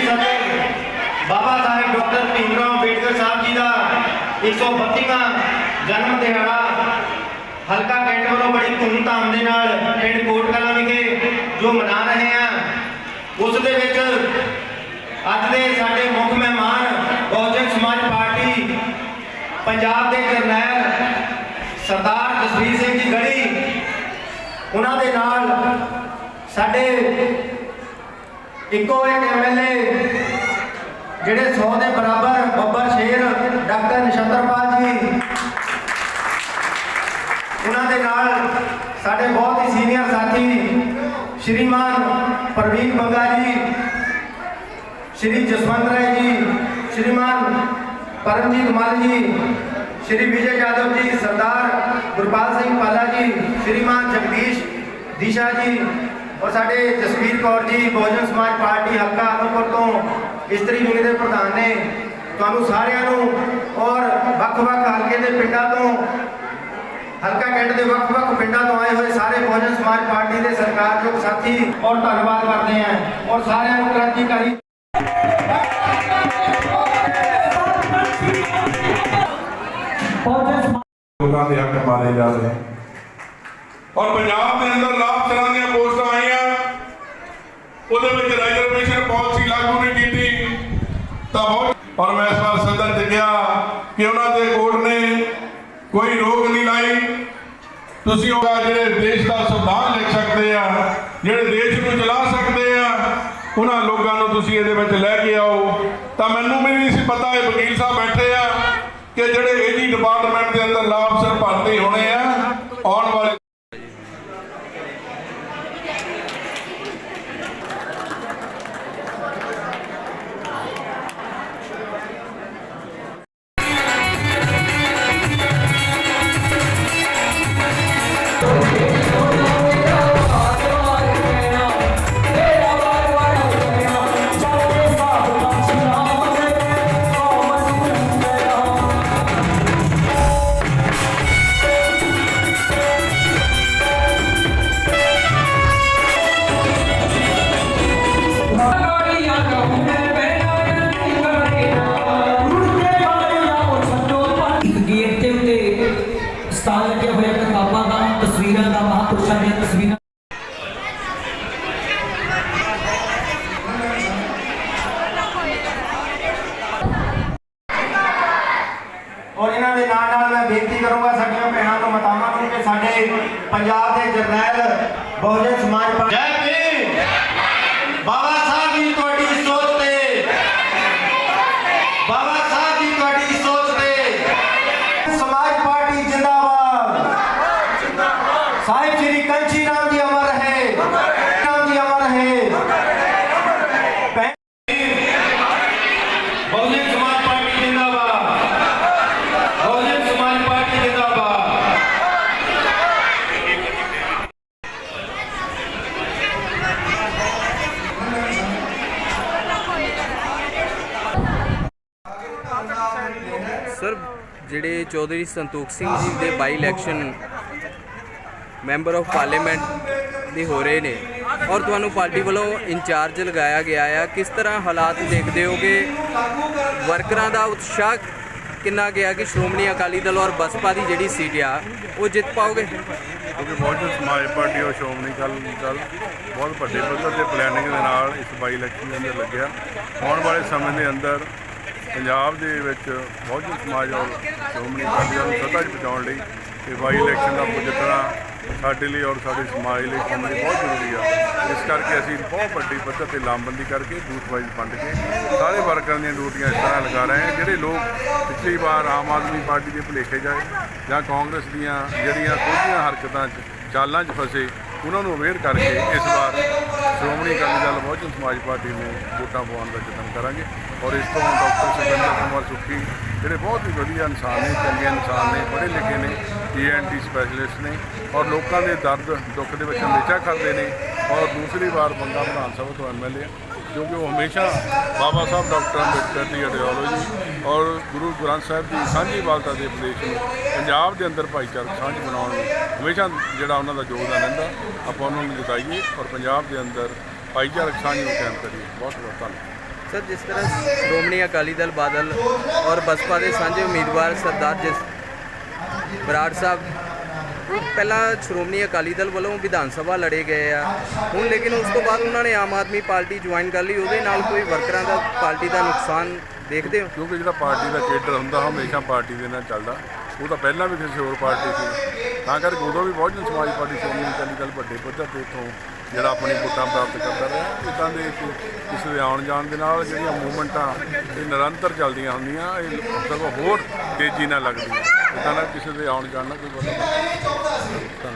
ਸ੍ਰੀ Sardar Baba Sahib doctor Bhimrao Ambedkar Sahib ji ਦਾ 132ਵਾਂ ਜਨਮ ਦਿਹਾੜਾ ਹਲਕਾ ਕੈਂਟ ਵੱਲੋਂ ਬੜੀ ਧੂਮਧਾਮ ਦੇ ਨਾਲ ਪਿੰਡ ਕੋਟ ਵਿਖੇ ਜੋ ਮਨਾ ਰਹੇ ਆ, ਉਸ ਦੇ ਵਿੱਚ ਅੱਜ ਦੇ ਸਾਡੇ ਮੁੱਖ ਮਹਿਮਾਨ ਬਹੁਜਨ ਸਮਾਜ ਪਾਰਟੀ ਪੰਜਾਬ ਦੇ ਜਰਨੈਲ ਸਰਦਾਰ ਜਸਵੀਰ ਸਿੰਘ ਜੀ ਗੜੀ, ਉਹਨਾਂ ਦੇ ਨਾਲ ਸਾਡੇ ਇੱਕੋ ਇੱਕ ਐਮਐਲਏ ਜਿਹੜੇ 100 ਦੇ ਬਰਾਬਰ ਬੱਬਰ ਸ਼ੇਰ, ਡਾਕਟਰ ਨਛੱਤਰਪਾਲ ਜੀ। ਉਹਨਾਂ ਦੇ ਨਾਲ ਸਾਡੇ ਬਹੁਤ ਹੀ ਸੀਨੀਅਰ ਸਾਥੀ ਸ਼੍ਰੀਮਾਨ ਪ੍ਰਵੀਨ ਬੰਗਾ ਜੀ, ਸ਼੍ਰੀ ਜਸਵੰਤ ਰਾਏ ਜੀ, ਸ਼੍ਰੀਮਾਨ ਪਰਮਜੀਤ ਮੱਲ ਜੀ, ਸ਼੍ਰੀ ਵਿਜੇ ਯਾਦਵ ਜੀ, ਸਰਦਾਰ ਗੁਰਪਾਲ ਸਿੰਘ ਪਾਲਾ ਜੀ, ਸ਼੍ਰੀਮਾਨ ਜਗਦੀਸ਼ ਦਿਸ਼ਾ ਜੀ ਔਰ ਸਾਡੇ ਜਸਵੀਰ ਕੌਰ ਜੀ, ਬਹੁਜਨ ਸਮਾਜ ਪਾਰਟੀ, ਹਲਕਾ ਆਲਮਪੁਰ ਤੋਂ ਇਸਤਰੀ ਵਿੰਗ ਦੇ ਪ੍ਰਧਾਨ ਨੇ ਤੁਹਾਨੂੰ ਸਾਰਿਆਂ ਨੂੰ ਔਰ ਵੱਖ-ਵੱਖ ਹਲਕੇ ਦੇ ਪਿੰਡਾਂ ਤੋਂ, ਹਲਕਾ ਕੈਂਟ ਦੇ ਵੱਖ-ਵੱਖ ਪਿੰਡਾਂ ਤੋਂ ਆਏ ਹੋਏ ਸਾਰੇ ਬਹੁਜਨ ਸਮਾਜ ਪਾਰਟੀ ਦੇ ਸਰਕਾਰਯੋਗ ਸਾਥੀ ਔਰ ਧੰਨਵਾਦ ਕਰਦੇ ਹਾਂ ਔਰ ਸਾਰਿਆਂ ਨੂੰ ਕ੍ਰਾਂਤੀਕਾਰੀ ਲੋਕਾਂ ਦੇ ਹੱਕ ਮਾਰੇ ਜਾ ਰਹੇ। ਔਰ ਪੰਜਾਬ ਦੇ ਅੰਦਰ ਲਾਭ ਤਰ੍ਹਾਂ ਉਹਦੇ ਵਿੱਚ ਰਿਜ਼ਰਵੇਸ਼ਨ ਪਾਲਿਸੀ ਲਾਗੂ ਨਹੀਂ ਕੀਤੀ। ਤਾਂ ਬਹੁਤ ਔਰ ਮੈਂ ਇਸ ਵਾਰ ਸਦਨ ਚ ਕਿਹਾ ਕਿ ਉਹਨਾਂ ਦੇ ਕੋਰਟ ਨੇ ਕੋਈ ਰੋਕ ਨਹੀਂ ਲਾਈ। ਤੁਸੀਂ ਉਹ ਜਿਹੜੇ ਦੇਸ਼ ਦਾ ਸੰਵਿਧਾਨ ਲਿਖ ਸਕਦੇ ਆ, ਜਿਹੜੇ ਦੇਸ਼ ਨੂੰ ਚਲਾ ਸਕਦੇ ਆ, ਉਹਨਾਂ ਲੋਕਾਂ ਨੂੰ ਤੁਸੀਂ ਇਹਦੇ ਵਿੱਚ ਲੈ ਕੇ ਆਓ। ਤਾਂ ਮੈਨੂੰ ਵੀ ਨਹੀਂ ਸੀ ਪਤਾ, ਇਹ ਵਕੀਲ ਸਾਹਿਬ ਬੈਠੇ ਆ ਕਿ ਜਿਹੜੇ ਏਜੀ ਡਿਪਾਰਟਮੈਂਟ ਦੇ ਅੰਦਰ ਲਾਭ ਅਫਸਰ ਭਰਤੀ ਹੋਣੇ ਆ, ਆਉਣ ਵਾਲੇ ਤਸਵੀਰਾਂ ਦਾ ਮਹਾਂਪੁਰਸ਼ਾਂ ਦੀਆਂ ਤਸਵੀਰਾਂ। ਔਰ ਇਹਨਾਂ ਦੇ ਨਾਲ ਨਾਲ ਮੈਂ ਬੇਨਤੀ ਕਰੂੰਗਾ ਸਾਡੀਆਂ ਭੈਣਾਂ ਨੂੰ ਮਾਤਾਵਾਂ ਨੂੰ ਕਿ ਸਾਡੇ ਪੰਜਾਬ ਦੇ ਜਰਨੈਲ ਬਹੁਜਨ ਸਮਾਜ ਪਾਰਟੀ ਜੈ ਭੀਮ! ਬਾਬਾ ਸਾਹਿਬ ਜੀ ਤੁਹਾਡੀ ਸੋਚ ਤੇ ਬਾਬਾ ਸਾਹਿਬ ਜੀ ਤੁਹਾਡੀ ਸੋਚ ਤੇ ਸਮਾਜ ਪਾਰਟੀ ਜਿੰਦਾਬਾਦ ਸਾਹਿਬ ਸ਼੍ਰੀ ਕੰਚੀ ਰਾਮ ਜੀ ਅਮਰ ਹੈ ਰਾਮ ਜੀ ਅਮਰ ਹੈ ਭੈਣ- ਬਹੁਜਨ ਸਮਾਜ ਪਾਰਟੀ ਜਿੰਦਾਬਾਦ ਬਹੁਜਨ ਸਮਾਜ ਪਾਰਟੀ ਜਿੰਦਾਬਾਦ ਸਰ, ਜਿਹੜੇ ਚੌਧਰੀ ਸੰਤੋਖ ਸਿੰਘ ਜੀ ਦੇ by election member of parliament ਦੇ ਹੋ ਰਹੇ ਨੇ ਔਰ ਤੁਹਾਨੂੰ ਪਾਰਟੀ ਵੱਲੋਂ ਇੰਚਾਰਜ ਲਗਾਇਆ ਗਿਆ ਆ, ਕਿਸ ਤਰ੍ਹਾਂ ਹਾਲਾਤ ਦੇਖਦੇ ਹੋਗੇ ਵਰਕਰਾਂ ਦਾ ਉਤਸ਼ਾਹ ਕਿੰਨਾ ਗਿਆ ਕਿ ਸ਼੍ਰੋਮਣੀ ਅਕਾਲੀ ਦਲ ਔਰ ਬਸਪਾ ਦੀ ਜਿਹੜੀ ਸੀਟ ਆ, ਉਹ ਜਿੱਤ ਪਾਓਗੇ? ਕਿਉਂਕਿ ਬਹੁਜਨ ਸਮਾਜ ਪਾਰਟੀ ਔਰ ਸ਼੍ਰੋਮਣੀ ਅਕਾਲੀ ਦਲ ਬਹੁਤ ਵੱਡੇ ਪੱਧਰ ਤੇ ਪਲੈਨਿੰਗ ਦੇ ਨਾਲ ਇਸ ਬਾਈ ਇਲੈਕਸ਼ਨ ਦੇ ਅੰਦਰ ਲੱਗਿਆ। ਆਉਣ ਵਾਲੇ ਸਮੇਂ ਦੇ ਅੰਦਰ ਪੰਜਾਬ ਦੇ ਵਿੱਚ ਬਹੁਜਨ ਸਮਾਜ ਔਰ ਸ਼੍ਰੋਮਣੀ ਅਕਾਲੀ ਦਲ ਨੂੰ ਸੱਤਾ 'ਚ ਪਹੁੰਚਾਉਣ ਲਈ ਇਹ ਬਾਈ ਇਲੈਕਸ਼ਨ ਦਾ ਜਿੱਤਣਾ ਸਾਡੇ ਲਈ ਔਰ ਸਾਡੇ ਸਮਾਜ ਲਈ ਕੰਮ ਲਈ ਬਹੁਤ ਜ਼ਰੂਰੀ ਆ। ਇਸ ਕਰਕੇ ਅਸੀਂ ਬਹੁਤ ਵੱਡੀ ਪੱਧਰ ਤੇ ਲਾਮਬੰਦੀ ਕਰਕੇ, ਬੂਥ ਵਾਈਜ਼ ਵੰਡ ਕੇ ਸਾਰੇ ਵਰਕਰਾਂ ਦੀਆਂ ਡਿਊਟੀਆਂ ਇਸ ਤਰ੍ਹਾਂ ਲਗਾ ਰਹੇ ਹਾਂ, ਜਿਹੜੇ ਲੋਕ ਪਿਛਲੀ ਵਾਰ ਆਮ ਆਦਮੀ ਪਾਰਟੀ ਦੇ ਭੁਲੇਖੇ ਜਾਏ ਜਾਂ ਕਾਂਗਰਸ ਦੀਆਂ ਜਿਹੜੀਆਂ ਕੋਝੀਆਂ ਹਰਕਤਾਂ 'ਚ, ਚਾਲਾਂ 'ਚ ਫਸੇ ਉਹਨਾਂ ਨੂੰ ਅਵੇਅਰ ਕਰਕੇ ਇਸ ਵਾਰ ਸ਼੍ਰੋਮਣੀ ਅਕਾਲੀ ਦਲ ਬਹੁਜਨ ਸਮਾਜ ਪਾਰਟੀ ਨੂੰ ਵੋਟਾਂ ਪਾਉਣ ਦਾ ਯਤਨ ਕਰਾਂਗੇ ਔਰ ਇਸ ਤੋਂ ਡਾਕਟਰ ਸੁਖਿੰਦਰ ਕੁਮਾਰ ਸੁੱਖੀ ਜਿਹੜੇ ਬਹੁਤ ਹੀ ਵਧੀਆ ਇਨਸਾਨ ਨੇ, ਚੰਗੇ ਇਨਸਾਨ ਨੇ, ਪੜ੍ਹੇ ਲਿਖੇ ਨੇ ਈਐਨਟੀ ਸਪੈਸ਼ਲਿਸਟ ਨੇ ਔਰ ਲੋਕਾਂ ਦੇ ਦਰਦ ਦੁੱਖ ਦੇ ਵਿੱਚ ਹਮੇਸ਼ਾ ਕਰਦੇ ਨੇ ਔਰ ਦੂਸਰੀ ਵਾਰ ਬੰਗਾ ਵਿਧਾਨ ਸਭਾ ਤੋਂ ਐਮਐਲਏ ਕਿਉਂਕਿ ਉਹ ਹਮੇਸ਼ਾ ਬਾਬਾ ਸਾਹਿਬ, ਡਾਕਟਰ ਅੰਬੇਡਕਰ ਦੀ ਆਈਡੀਓਲੋਜੀ ਔਰ ਗੁਰੂ ਗ੍ਰੰਥ ਸਾਹਿਬ ਦੀ ਸਾਂਝੀ ਵਾਲਤਾ ਦੇ ਉਪਦੇਸ਼ ਨੂੰ ਪੰਜਾਬ ਦੇ ਅੰਦਰ ਭਾਈਚਾਰਕ ਸਾਂਝ ਬਣਾਉਣ ਨੂੰ ਹਮੇਸ਼ਾ ਜਿਹੜਾ ਉਹਨਾਂ ਦਾ ਯੋਗਦਾਨ ਰਹਿੰਦਾ, ਆਪਾਂ ਉਹਨਾਂ ਨੂੰ ਜਤਾਈਏ ਔਰ ਪੰਜਾਬ ਦੇ ਅੰਦਰ ਭਾਈਚਾਰਕ ਸਾਂਝ ਨੂੰ ਕਾਇਮ ਕਰੀਏ। ਬਹੁਤ ਬਹੁਤ ਧੰਨਵਾਦ। ਸਰ, ਜਿਸ ਤਰ੍ਹਾਂ ਸ਼੍ਰੋਮਣੀ ਅਕਾਲੀ ਦਲ ਬਾਦਲ ਔਰ ਬਸਪਾ ਦੇ ਸਾਂਝੇ ਉਮੀਦਵਾਰ ਸਰਦਾਰ ਜਸ ਬਰਾੜ ਸਾਹਿਬ ਪਹਿਲਾਂ ਸ਼੍ਰੋਮਣੀ ਅਕਾਲੀ ਦਲ ਵੱਲੋਂ ਵਿਧਾਨ ਸਭਾ ਲੜੇ ਗਏ ਆ। ਹੁਣ ਲੇਕਿਨ ਉਸ ਤੋਂ ਬਾਅਦ ਉਹਨਾਂ ਨੇ ਆਮ ਆਦਮੀ ਪਾਰਟੀ ਜੁਆਇਨ ਕਰ ਲਈ। ਉਹਦੇ ਨਾਲ ਕੋਈ ਵਰਕਰਾਂ ਦਾ, ਪਾਰਟੀ ਦਾ ਨੁਕਸਾਨ ਦੇਖਦੇ ਹੋ? ਕਿਉਂਕਿ ਜਿਹੜਾ ਪਾਰਟੀ ਦਾ ਕੇਡਰ ਹੁੰਦਾ ਹਮੇਸ਼ਾ ਪਾਰਟੀ ਦੇ ਨਾਲ ਚੱਲਦਾ। ਉਹ ਤਾਂ ਪਹਿਲਾਂ ਵੀ ਕਿਸੇ ਹੋਰ ਪਾਰਟੀ ਸੀ। ਤਾਂ ਕਰਕੇ ਉਦੋਂ ਵੀ ਬਹੁਜਨ ਸਮਾਜ ਪਾਰਟੀ ਸ਼੍ਰੋਮਣੀ ਅਕਾਲੀ ਦਲ ਵੱਡੇ ਪੱਧਰ ਤੇ ਇੱਥੋਂ ਜਿਹੜਾ ਆਪਣੀ ਵੋਟਾਂ ਪ੍ਰਾਪਤ ਕਰਦਾ ਰਿਹਾ। ਇਦਾਂ ਦੇ ਕਿ- ਦੇ ਆਉਣ ਜਾਣ ਦੇ ਨਾਲ ਜਿਹੜੀਆਂ ਮੂਵਮੈਂਟਾਂ ਇਹ ਨਿਰੰਤਰ ਚੱਲਦੀਆਂ ਹੁੰਦੀਆਂ, ਇਹ ਸਗੋਂ ਹੋਰ ਤੇਜ਼ੀ ਨਾਲ ਲੱਗਦੀਆਂ। ਇਦਾਂ ਨਾਲ ਕਿਸੇ ਦੇ ਆਉਣ ਜਾਣ ਨਾਲ ਕੋਈ ਪਤਾ